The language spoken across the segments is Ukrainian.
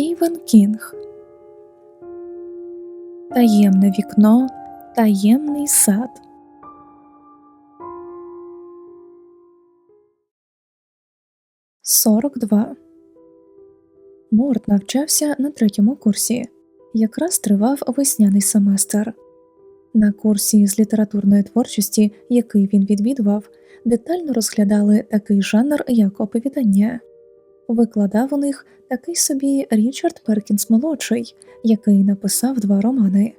Стівен Кінг Таємне вікно, таємний сад. Сорок два. Морт навчався на третьому курсі. Якраз тривав весняний семестр. На курсі з літературної творчості, який він відвідував, детально розглядали такий жанр, як оповідання. Викладав у них такий собі Річард Перкінс молодший, який написав два романи.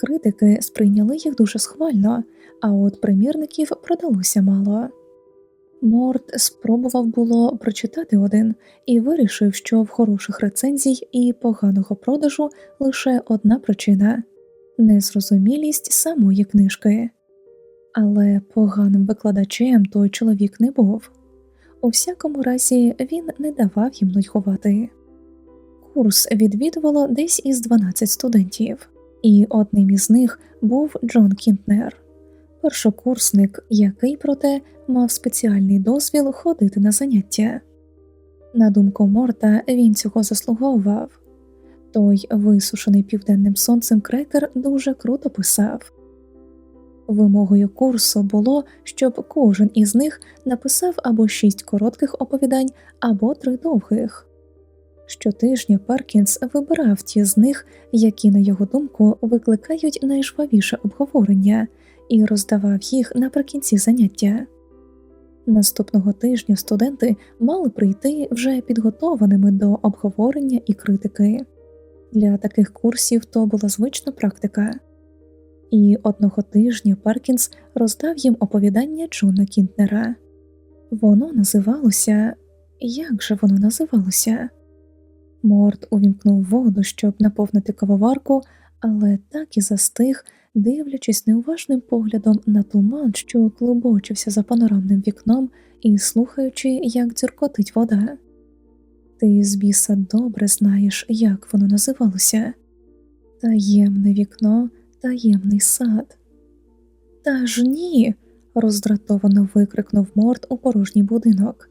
Критики сприйняли їх дуже схвально, а от примірників продалося мало. Морт спробував було прочитати один і вирішив, що в хороших рецензій і поганого продажу лише одна причина незрозумілість самої книжки. Але поганим викладачем той чоловік не був. У всякому разі, він не давав їм нудьгувати. Курс відвідувало десь із 12 студентів, і одним із них був Джон Кінтнер, першокурсник, який, проте, мав спеціальний дозвіл ходити на заняття. На думку Морта, він цього заслуговував. Той висушений південним сонцем крекер дуже круто писав. Вимогою курсу було, щоб кожен із них написав або шість коротких оповідань, або три довгих. Щотижня Перкінс вибирав ті з них, які, на його думку, викликають найжвавіше обговорення, і роздавав їх наприкінці заняття. Наступного тижня студенти мали прийти вже підготованими до обговорення і критики. Для таких курсів то була звична практика і одного тижня Перкінс роздав їм оповідання Джона Кінтнера. Воно називалося як же воно називалося? Морт увімкнув воду, щоб наповнити кавоварку, але так і застиг, дивлячись неуважним поглядом на туман, що клубочився за панорамним вікном, і слухаючи, як дзюркотить вода. Ти з біса добре знаєш, як воно називалося таємне вікно таємний сад. Та ж ні. роздратовано викрикнув Морт у порожній будинок.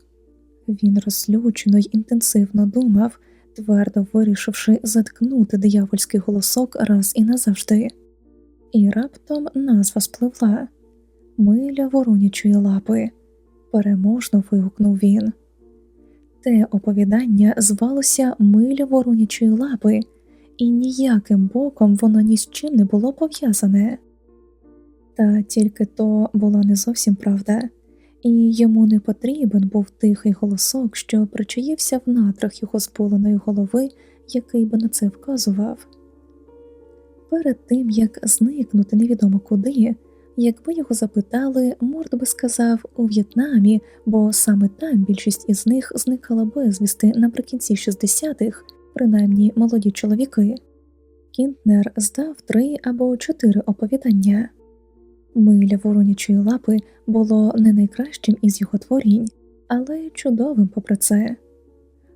Він розлючено й інтенсивно думав, твердо вирішивши заткнути диявольський голосок раз і назавжди, і раптом назва спливла Миля воронячої лапи. Переможно вигукнув він. Те оповідання звалося Миля воронячої лапи, і ніяким боком воно ні з чим не було пов'язане. Та тільки то була не зовсім правда, і йому не потрібен був тихий голосок, що причаївся в натрах його зболеної голови, який би на це вказував. Перед тим як зникнути невідомо куди, якби його запитали, Морд би сказав у В'єтнамі, бо саме там більшість із них зникала безвісти наприкінці 60-х, принаймні молоді чоловіки. Кінтнер здав три або чотири оповідання. Миля воронячої лапи було не найкращим із його творінь, але чудовим попри це.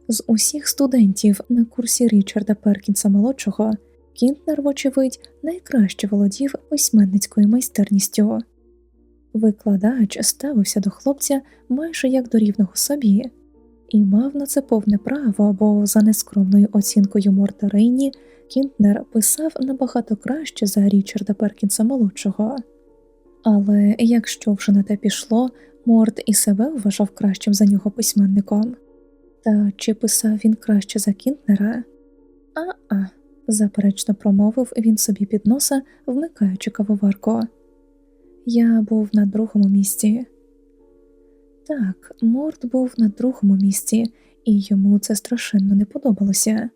З усіх студентів на курсі Річарда Перкінса молодшого Кінтнер, вочевидь, найкраще володів письменницькою майстерністю. Викладач ставився до хлопця майже як до рівного собі, і мав на це повне право, бо за нескромною оцінкою Морта Рейні Кінтнер писав набагато краще за Річарда Перкінса молодшого. Але якщо вже на те пішло, Морт і себе вважав кращим за нього письменником. Та чи писав він краще за Кінтнера? А-а, заперечно промовив він собі під носа, вмикаючи кавоварку. Я був на другому місці. Так, Морт був на другому місці, і йому це страшенно не подобалося.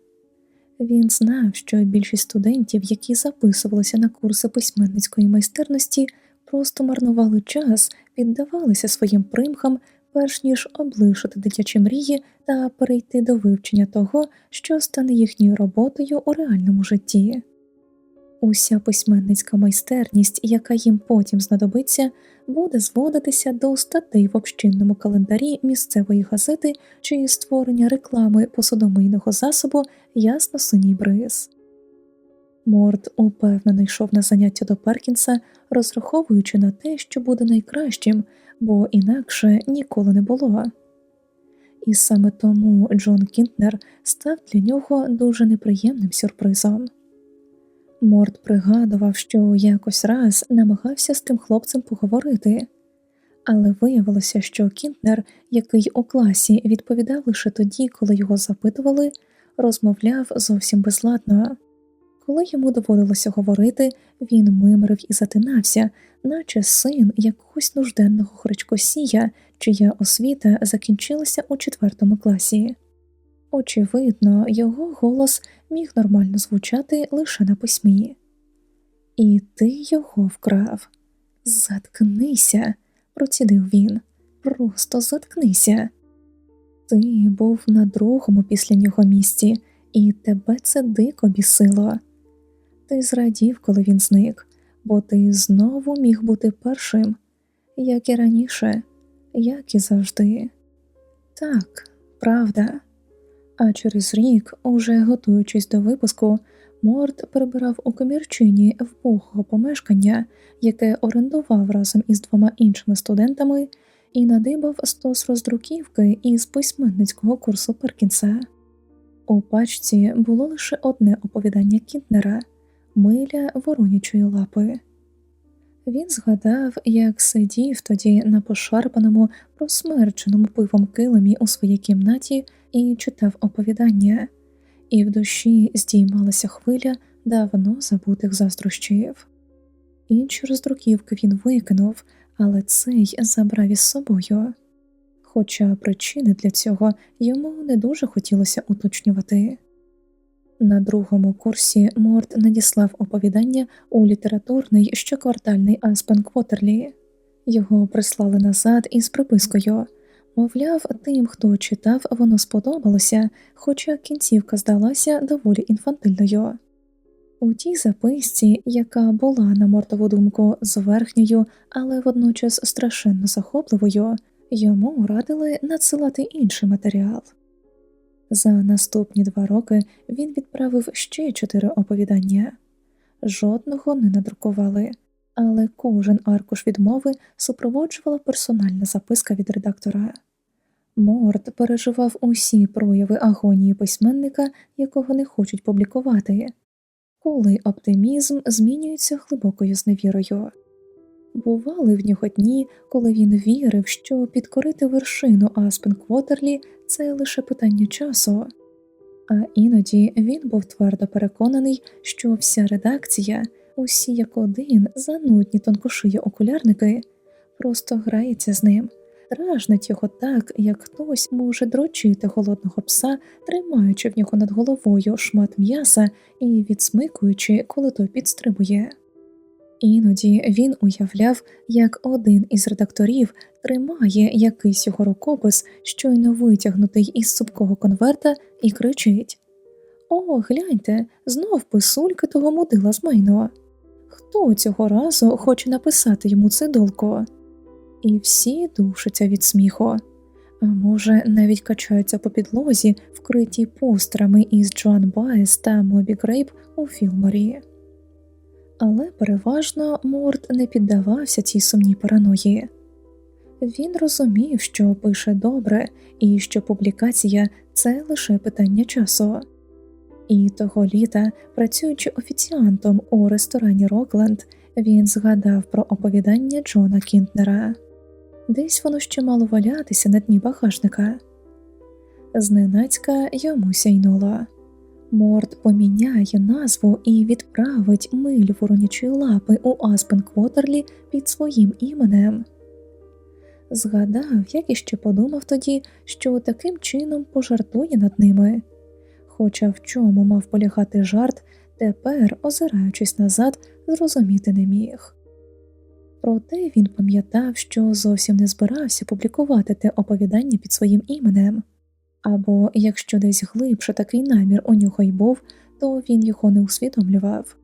Він знав, що більшість студентів, які записувалися на курси письменницької майстерності, просто марнували час, віддавалися своїм примхам, перш ніж облишити дитячі мрії та перейти до вивчення того, що стане їхньою роботою у реальному житті. Уся письменницька майстерність, яка їм потім знадобиться, буде зводитися до статей в общинному календарі місцевої газети чи створення реклами посудомийного засобу ясно синій бриз. Морд упевнено йшов на заняття до Перкінса, розраховуючи на те, що буде найкращим, бо інакше ніколи не було. і саме тому Джон Кінтнер став для нього дуже неприємним сюрпризом. Морд пригадував, що якось раз намагався з тим хлопцем поговорити, але виявилося, що Кінтнер, який у класі відповідав лише тоді, коли його запитували, розмовляв зовсім безладно. Коли йому доводилося говорити, він мимрив і затинався, наче син якогось нужденного хречкосія, чия освіта закінчилася у четвертому класі. Очевидно, його голос міг нормально звучати лише на письмі. І ти його вкрав. Заткнися, процідив він. Просто заткнися. Ти був на другому після нього місці, і тебе це дико бісило. Ти зрадів, коли він зник, бо ти знову міг бути першим, як і раніше, як і завжди. Так, правда. А через рік, уже готуючись до випуску, Морд перебирав у комірчині вбогого помешкання, яке орендував разом із двома іншими студентами, і надибав стос роздруківки із письменницького курсу Перкінса. У пачці було лише одне оповідання Кінтнера миля воронячої лапи. Він згадав, як сидів тоді на пошарпаному, просмерченому пивом килимі у своїй кімнаті і читав оповідання, і в душі здіймалася хвиля давно забутих заздрощів. Інші роздруківки він викинув, але цей забрав із собою, хоча причини для цього йому не дуже хотілося уточнювати. На другому курсі Морд надіслав оповідання у літературний щоквартальний Аспен Квотерлі. Його прислали назад із припискою. Мовляв, тим, хто читав, воно сподобалося, хоча кінцівка здалася доволі інфантильною. У тій записці, яка була на мортову думку зверхньою, але водночас страшенно захопливою, йому радили надсилати інший матеріал. За наступні два роки він відправив ще чотири оповідання, жодного не надрукували, але кожен аркуш відмови супроводжувала персональна записка від редактора. Морд переживав усі прояви агонії письменника, якого не хочуть публікувати, коли оптимізм змінюється глибокою зневірою. Бували в нього дні, коли він вірив, що підкорити вершину Аспен Квотерлі це лише питання часу, а іноді він був твердо переконаний, що вся редакція, усі як один занудні тонкошиї окулярники, просто грається з ним, дражнить його так, як хтось може дрочити голодного пса, тримаючи в нього над головою шмат м'яса і відсмикуючи, коли той підстрибує. Іноді він уявляв, як один із редакторів тримає якийсь його рукопис, щойно витягнутий із супкого конверта, і кричить О, гляньте, знов писульки того мудила з майно. Хто цього разу хоче написати йому цидулку? І всі душаться від сміху, а може, навіть качаються по підлозі, вкриті постерами із Джоан Байес та Мобі Грейп у Філморі але переважно Морд не піддавався цій сумній параної. Він розумів, що пише добре і що публікація це лише питання часу. І того літа, працюючи офіціантом у ресторані Рокленд, він згадав про оповідання Джона Кінтнера десь воно ще мало валятися на дні багажника. Зненацька йому сяйнуло. Морд поміняє назву і відправить миль воронячої лапи у Аспен Квотерлі під своїм іменем. Згадав, як іще подумав тоді, що таким чином пожартує над ними, хоча в чому мав полягати жарт, тепер, озираючись назад, зрозуміти не міг. Проте він пам'ятав, що зовсім не збирався публікувати те оповідання під своїм іменем. Або якщо десь глибше такий намір у нього й був, то він його не усвідомлював.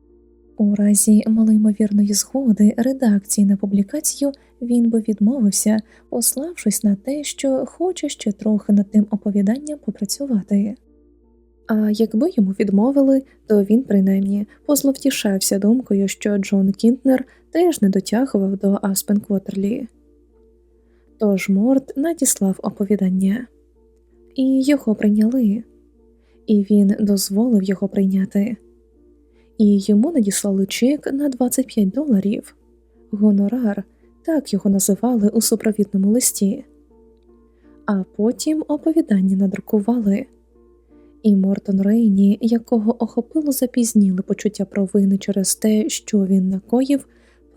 У разі малоймовірної згоди редакції на публікацію він би відмовився, пославшись на те, що хоче ще трохи над тим оповіданням попрацювати. А якби йому відмовили, то він принаймні позловтішався думкою, що Джон Кінтнер теж не дотягував до Аспен Квотерлі. Тож Морд надіслав оповідання. І його прийняли, і він дозволив його прийняти, і йому надіслали чек на 25 доларів, гонорар, так його називали у супровідному листі, а потім оповідання надрукували. І Мортон Рейні, якого охопило запізніле почуття провини через те, що він накоїв,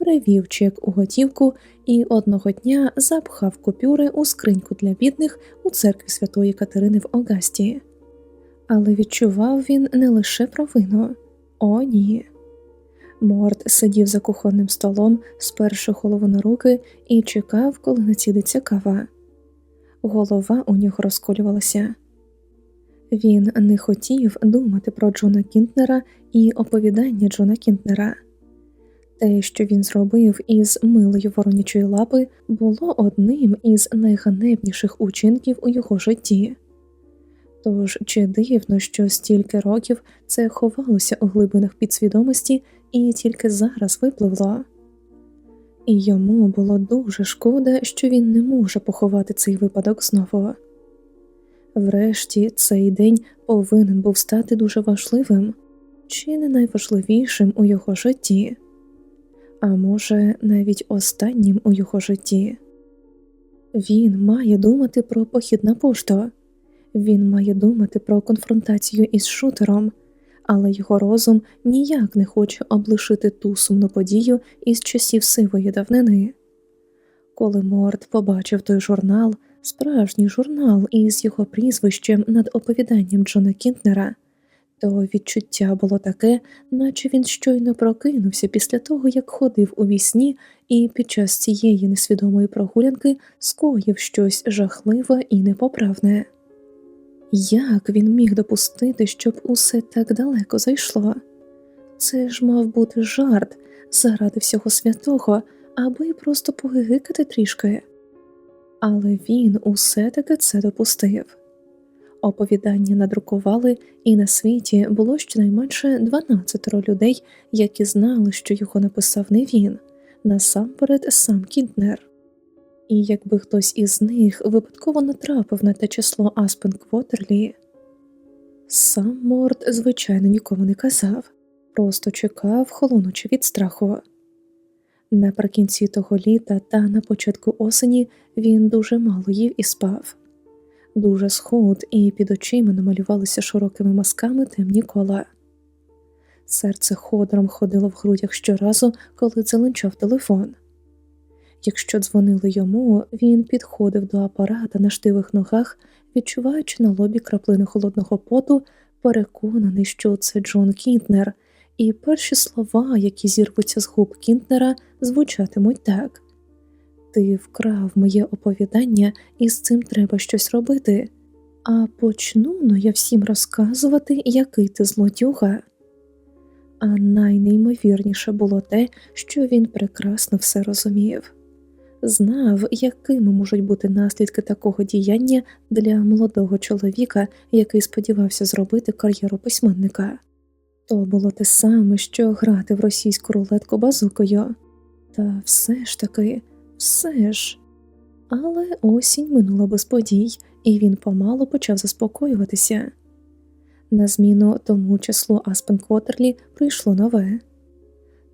перевів чек у готівку і одного дня запхав купюри у скриньку для бідних у церкві святої Катерини в Огасті. Але відчував він не лише провину, о, ні. Морт сидів за кухонним столом, сперши голову на руки і чекав, коли націдиться кава. Голова у нього розколювалася. Він не хотів думати про Джона Кінтнера і оповідання Джона Кінтнера. Те, що він зробив із милою воронячої лапи, було одним із найганебніших учинків у його житті. Тож чи дивно, що стільки років це ховалося у глибинах підсвідомості і тільки зараз випливло, і йому було дуже шкода, що він не може поховати цей випадок знову. Врешті цей день повинен був стати дуже важливим, чи не найважливішим у його житті, а може, навіть останнім у його житті. Він має думати про похід на пошту, він має думати про конфронтацію із шутером, але його розум ніяк не хоче облишити ту сумну подію із часів сивої давнини. Коли Морд побачив той журнал, справжній журнал із його прізвищем над оповіданням Джона Кінтнера, то відчуття було таке, наче він щойно прокинувся після того, як ходив у вісні і під час цієї несвідомої прогулянки скоїв щось жахливе і непоправне. Як він міг допустити, щоб усе так далеко зайшло? Це ж мав бути жарт заради всього святого, аби просто погигикати трішки. Але він усе таки це допустив. Оповідання надрукували, і на світі було щонайменше 12 людей, які знали, що його написав не він, насамперед сам Кінтнер. І якби хтось із них випадково натрапив на те число Аспен Квотерлі, сам Морд, звичайно, нікому не казав, просто чекав, холонучи від страху. Наприкінці того літа та на початку осені він дуже мало їв і спав, дуже схуд, і під очима намалювалися широкими мазками темні кола. Серце ходором ходило в грудях щоразу, коли дзеленчав телефон. Якщо дзвонили йому, він підходив до апарата на штивих ногах, відчуваючи на лобі краплини холодного поту, переконаний, що це Джон Кінтнер, і перші слова, які зірвуться з губ Кінтнера, звучатимуть так Ти вкрав моє оповідання, і з цим треба щось робити. А почну ну я всім розказувати, який ти злодюга. А найнеймовірніше було те, що він прекрасно все розумів знав, якими можуть бути наслідки такого діяння для молодого чоловіка, який сподівався зробити кар'єру письменника. То було те саме, що грати в російську рулетку базукою, та все ж таки, все ж. Але осінь минула без подій, і він помалу почав заспокоюватися. На зміну тому числу Аспен Квотерлі прийшло нове.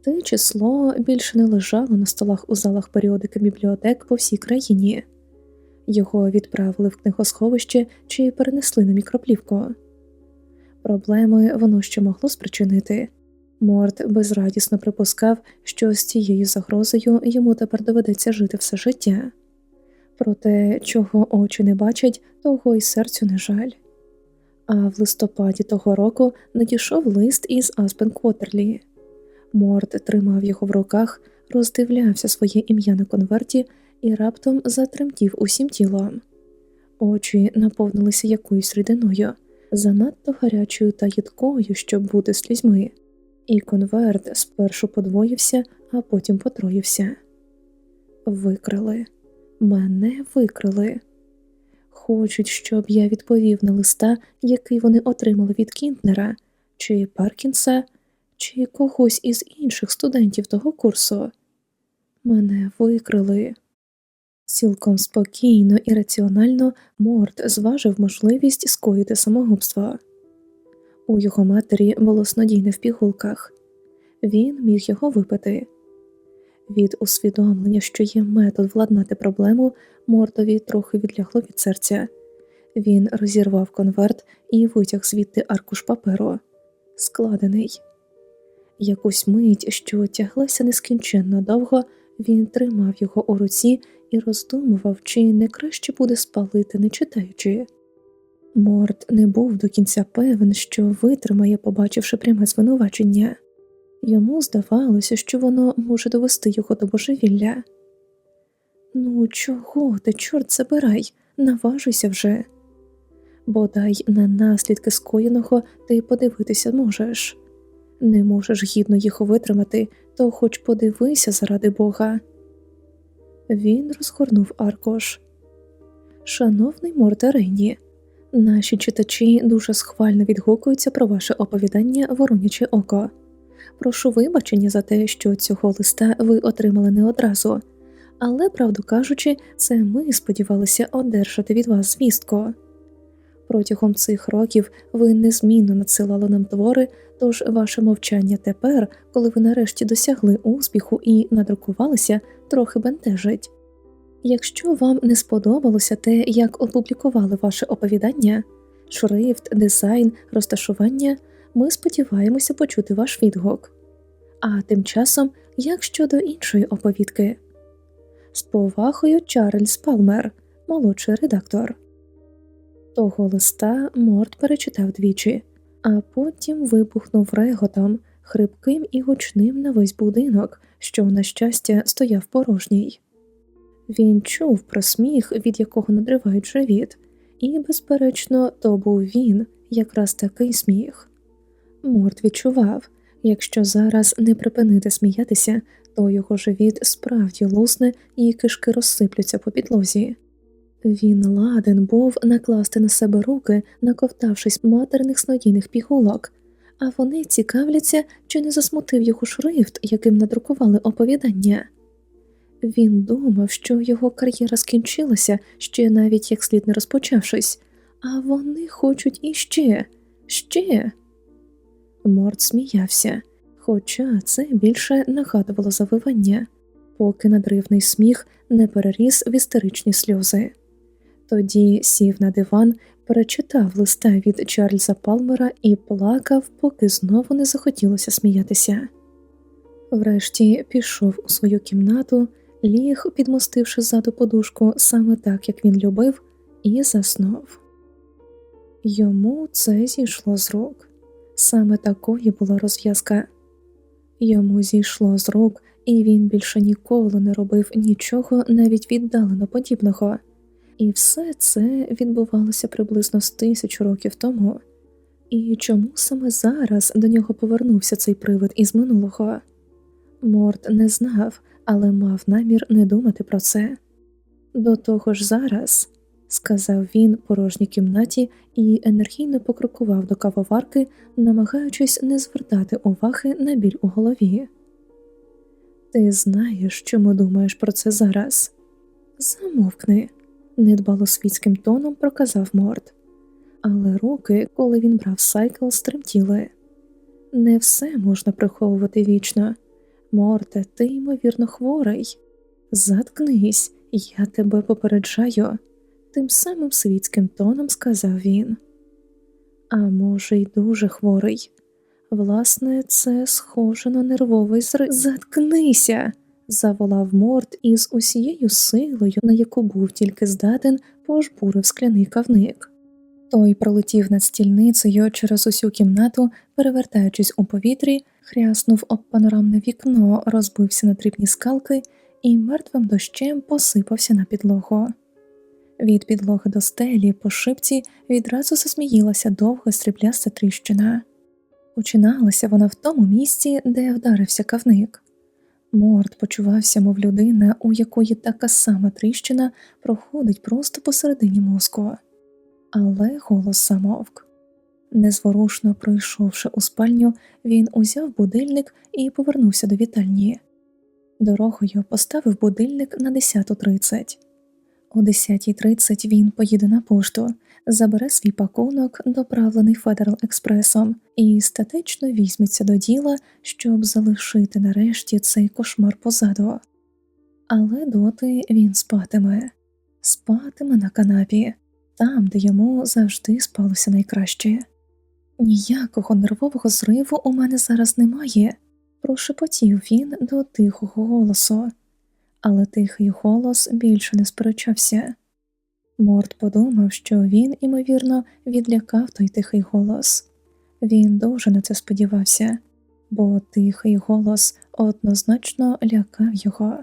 Те число більше не лежало на столах у залах періодики бібліотек по всій країні, його відправили в книгосховище чи перенесли на мікроплівку. Проблеми воно ще могло спричинити. Морт безрадісно припускав, що з цією загрозою йому тепер доведеться жити все життя. Проте, чого очі не бачать, того й серцю не жаль. А в листопаді того року надійшов лист із Аспен Квотерлі. Морд тримав його в руках, роздивлявся своє ім'я на конверті і раптом затремтів усім тілом. Очі наповнилися якоюсь рідиною, занадто гарячою та їдкою, щоб бути слізьми, і конверт спершу подвоївся, а потім потроївся. Викрали, мене викрали. Хочуть, щоб я відповів на листа, який вони отримали від Кінтнера чи Паркінса чи когось із інших студентів того курсу. Мене викрили. Цілком спокійно і раціонально Морт зважив можливість скоїти самогубство. У його матері було снодійне в пігулках, він міг його випити. Від усвідомлення, що є метод владнати проблему, Мортові трохи відлягло від серця. Він розірвав конверт і витяг звідти аркуш паперу, складений. Якусь мить, що тяглася нескінченно довго, він тримав його у руці і роздумував, чи не краще буде спалити, не читаючи. Морт не був до кінця певен, що витримає, побачивши пряме звинувачення. Йому здавалося, що воно може довести його до божевілля. Ну, чого ти, чорт забирай, наважуйся вже. Бодай на наслідки скоєного ти подивитися можеш. Не можеш гідно їх витримати, то хоч подивися заради Бога. Він розгорнув аркош. Шановний Мордерені, наші читачі дуже схвально відгукуються про ваше оповідання Вороняче око. Прошу вибачення за те, що цього листа ви отримали не одразу, але, правду кажучи, це ми сподівалися одержати від вас звістку. Протягом цих років ви незмінно надсилали нам твори, тож ваше мовчання тепер, коли ви нарешті досягли успіху і надрукувалися, трохи бентежить. Якщо вам не сподобалося те, як опублікували ваше оповідання, шрифт, дизайн, розташування, ми сподіваємося почути ваш відгук. А тим часом, як щодо іншої оповідки, з повагою Чарльз Палмер, молодший редактор. Того листа Морт перечитав двічі, а потім вибухнув реготом, хрипким і гучним на весь будинок, що, на щастя, стояв порожній. Він чув про сміх, від якого надривають живіт, і, безперечно, то був він, якраз такий сміх. Морт відчував, якщо зараз не припинити сміятися, то його живіт справді лусне і кишки розсиплються по підлозі. Він ладен був накласти на себе руки, наковтавшись матерних снодійних пігулок, а вони цікавляться, чи не засмутив його шрифт, яким надрукували оповідання. Він думав, що його кар'єра скінчилася ще навіть як слід не розпочавшись, а вони хочуть іще, ще. Морд сміявся, хоча це більше нагадувало завивання, поки надривний сміх не переріс в істеричні сльози. Тоді сів на диван, перечитав листа від Чарльза Палмера і плакав, поки знову не захотілося сміятися. Врешті пішов у свою кімнату, ліг, підмостивши ззаду подушку саме так, як він любив, і заснув. Йому це зійшло з рук. Саме такою була розв'язка. Йому зійшло з рук, і він більше ніколи не робив нічого навіть віддалено подібного. І все це відбувалося приблизно з тисячу років тому. І чому саме зараз до нього повернувся цей привид із минулого? Морт не знав, але мав намір не думати про це. До того ж зараз, сказав він порожній кімнаті і енергійно покрокував до кавоварки, намагаючись не звертати уваги на біль у голові. Ти знаєш, чому думаєш про це зараз? Замовкни недбало світським тоном проказав Морд. Але руки, коли він брав сайкл, стремтіли. Не все можна приховувати вічно. Морте, ти ймовірно хворий. Заткнись, я тебе попереджаю, тим самим світським тоном сказав він. А може, й дуже хворий. Власне, це схоже на нервовий зри. Заткнися заволав морд із усією силою, на яку був тільки здатен, пожбурив скляний кавник. Той пролетів над стільницею через усю кімнату, перевертаючись у повітрі, хряснув об панорамне вікно, розбився на дрібні скалки і мертвим дощем посипався на підлогу. Від підлоги до стелі по шипці відразу засміїлася довга стрібляста тріщина. Починалася вона в тому місці, де вдарився кавник. Морд почувався, мов людина, у якої така сама тріщина проходить просто посередині мозку, але голос замовк. Незворушно пройшовши у спальню, він узяв будильник і повернувся до вітальні. Дорогою поставив будильник на 10.30. О 10.30 він поїде на пошту, забере свій пакунок, доправлений Федерал Експресом, і статечно візьметься до діла, щоб залишити нарешті цей кошмар позаду. Але доти він спатиме, спатиме на канапі, там, де йому завжди спалося найкраще. Ніякого нервового зриву у мене зараз немає, прошепотів він до тихого голосу, але тихий голос більше не сперечався. Морд подумав, що він, імовірно, відлякав той тихий голос. Він дуже на це сподівався, бо тихий голос однозначно лякав його.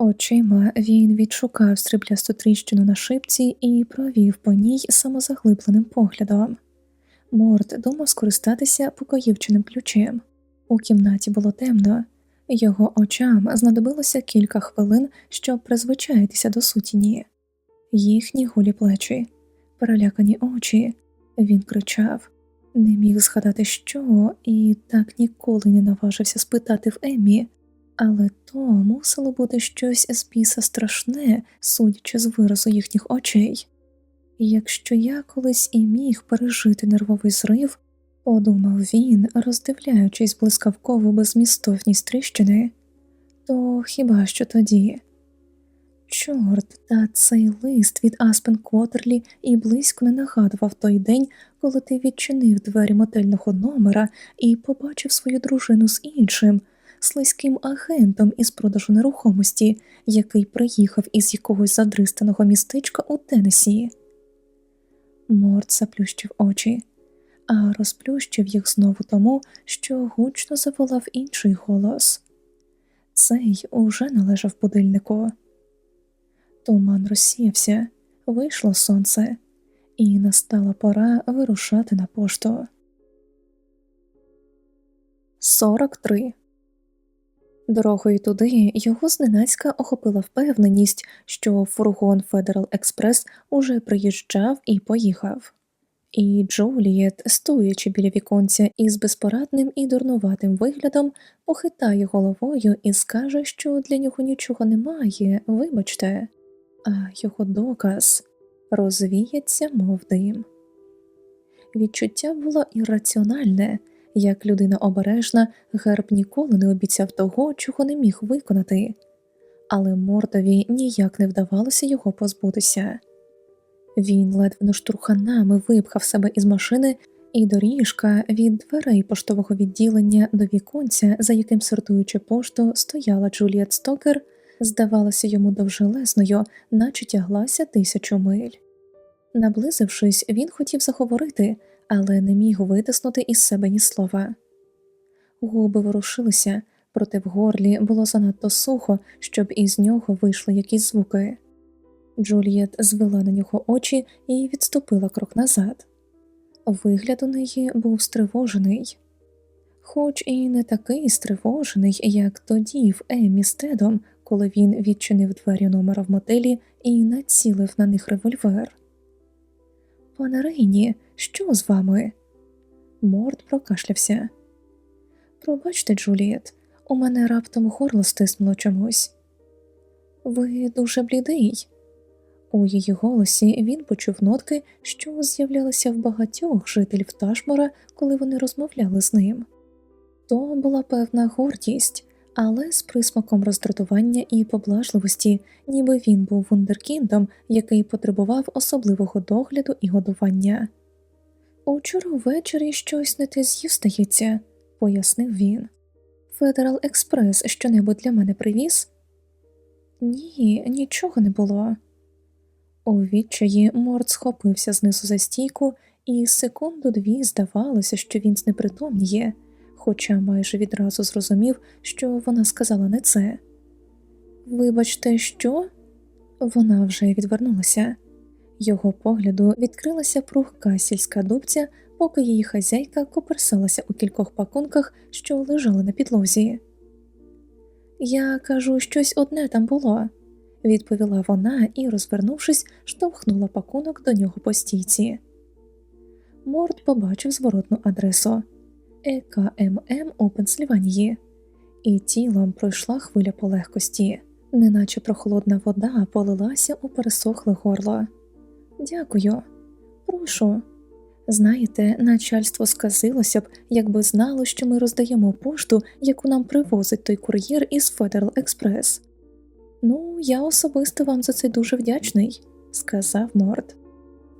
Очима він відшукав сріблясту тріщину на шипці і провів по ній самозаглибленим поглядом. Морд думав скористатися покоївчиним ключем. У кімнаті було темно, його очам знадобилося кілька хвилин, щоб призвичаїтися до сутіні. Їхні голі плечі, перелякані очі, він кричав, не міг згадати, що, і так ніколи не наважився спитати в Еммі, але то мусило бути щось з біса страшне, судячи з виразу їхніх очей. Якщо я колись і міг пережити нервовий зрив, подумав він, роздивляючись блискавкову безмістовність тріщини, то хіба що тоді? Чорт, та цей лист від Аспен Котерлі і близько не нагадував той день, коли ти відчинив двері мотельного номера і побачив свою дружину з іншим слизьким агентом із продажу нерухомості, який приїхав із якогось задристаного містечка у Теннесі. Морд заплющив очі, а розплющив їх знову тому, що гучно заволав інший голос. Цей уже належав будильнику. Туман розсіявся, вийшло сонце, і настала пора вирушати на пошту. 43 Дорогою туди його зненацька охопила впевненість, що фургон Федерал Експрес уже приїжджав і поїхав. І Джулієт, стоячи біля віконця із безпорадним і дурнуватим виглядом, похитає головою і скаже, що для нього нічого немає, вибачте, а його доказ розвіється, мов дим. Відчуття було ірраціональне. Як людина обережна, герб ніколи не обіцяв того, чого не міг виконати, але мордові ніяк не вдавалося його позбутися. Він ледве штурханами випхав себе із машини, і доріжка від дверей поштового відділення до віконця, за яким сортуючи пошту, стояла Джуліет Стокер, здавалася йому довжелезною, наче тяглася тисячу миль. Наблизившись, він хотів заговорити, але не міг витиснути із себе ні слова. Губи ворушилися, проте в горлі було занадто сухо, щоб із нього вийшли якісь звуки. Джулієт звела на нього очі і відступила крок назад. Вигляд у неї був стривожений, хоч і не такий стривожений, як тоді в Еммі з Тедом, коли він відчинив двері номера в мотелі і націлив на них револьвер. Пане Рейні, що з вами? Морд прокашлявся. Пробачте, Джуліет, у мене раптом горло стиснуло чомусь. Ви дуже блідий. У її голосі він почув нотки, що з'являлися в багатьох жителів Ташмора, коли вони розмовляли з ним. То була певна гордість, але з присмаком роздратування і поблажливості, ніби він був вундеркіндом, який потребував особливого догляду і годування. Учора ввечері щось не те з'їв стається, пояснив він. Федерал Експрес щонебудь для мене привіз? Ні, нічого не було. У відчаї Морд схопився знизу за стійку, і секунду дві здавалося, що він знепритомніє хоча майже відразу зрозумів, що вона сказала не це. Вибачте, що? Вона вже відвернулася. Його погляду відкрилася прухка сільська дубця, поки її хазяйка коперсалася у кількох пакунках, що лежали на підлозі. Я кажу, щось одне там було, відповіла вона і, розвернувшись, штовхнула пакунок до нього по стійці. Морд побачив зворотну адресу. ЕКММ у Пенсильванії, і тілом пройшла хвиля полегкості, неначе прохолодна вода полилася у пересохле горло. Дякую, прошу. Знаєте, начальство сказилося б, якби знало, що ми роздаємо пошту, яку нам привозить той кур'єр із Федерал Експрес. Ну, я особисто вам за це дуже вдячний, сказав Морд.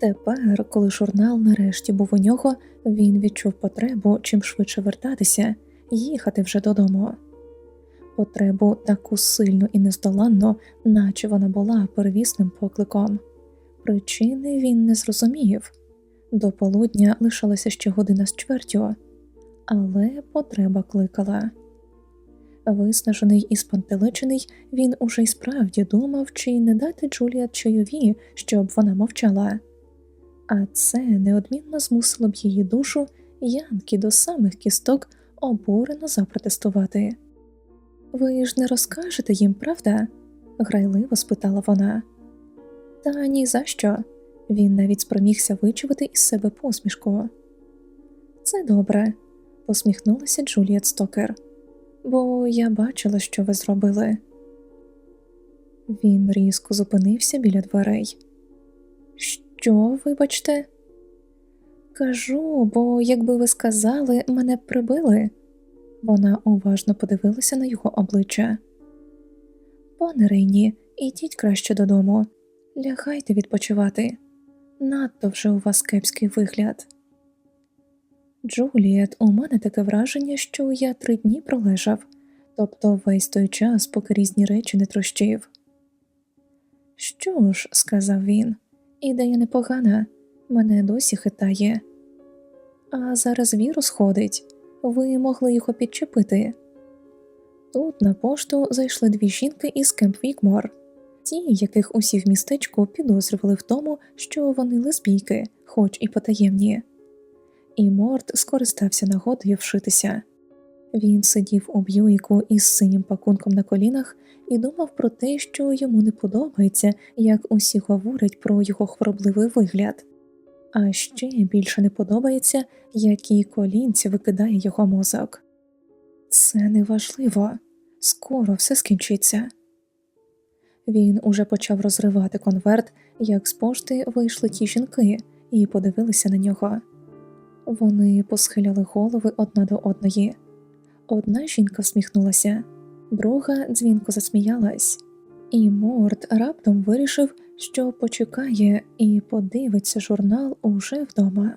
Тепер, коли журнал нарешті був у нього, він відчув потребу чим швидше вертатися, їхати вже додому. Потребу таку сильну і нездоланну, наче вона була первісним покликом. Причини він не зрозумів. До полудня лишалася ще година з чвертю, але потреба кликала. Виснажений і спантеличений, він уже й справді думав, чи не дати Джуліат чайові, щоб вона мовчала. А це неодмінно змусило б її душу Янки до самих кісток обурено запротестувати. Ви ж не розкажете їм, правда? грайливо спитала вона. Та ні за що. Він навіть спромігся вичувати із себе посмішку. Це добре, посміхнулася Джуліет Стокер, бо я бачила, що ви зробили. Він різко зупинився біля дверей. Що, вибачте? Кажу, бо, якби ви сказали, мене прибили. Вона уважно подивилася на його обличчя. Пане Рейні, ідіть краще додому, лягайте відпочивати. Надто вже у вас кепський вигляд. Джуліет, у мене таке враження, що я три дні пролежав, тобто весь той час, поки різні речі не трощив. Що ж, сказав він, ідея непогана, мене досі хитає. А зараз вірус ходить, ви могли його підчепити. Тут на пошту зайшли дві жінки із Кемп Вікмор, ті, яких усі в містечку підозрювали в тому, що вони лесбійки, хоч і потаємні. І Морд скористався нагодою вшитися. Він сидів у б'юїку із синім пакунком на колінах і думав про те, що йому не подобається, як усі говорять про його хворобливий вигляд, а ще більше не подобається, які колінці викидає його мозок. Це неважливо, скоро все скінчиться. Він уже почав розривати конверт, як з пошти вийшли ті жінки і подивилися на нього. Вони посхиляли голови одна до одної. Одна жінка всміхнулася, друга дзвінко засміялась, і Морд раптом вирішив, що почекає і подивиться журнал уже вдома.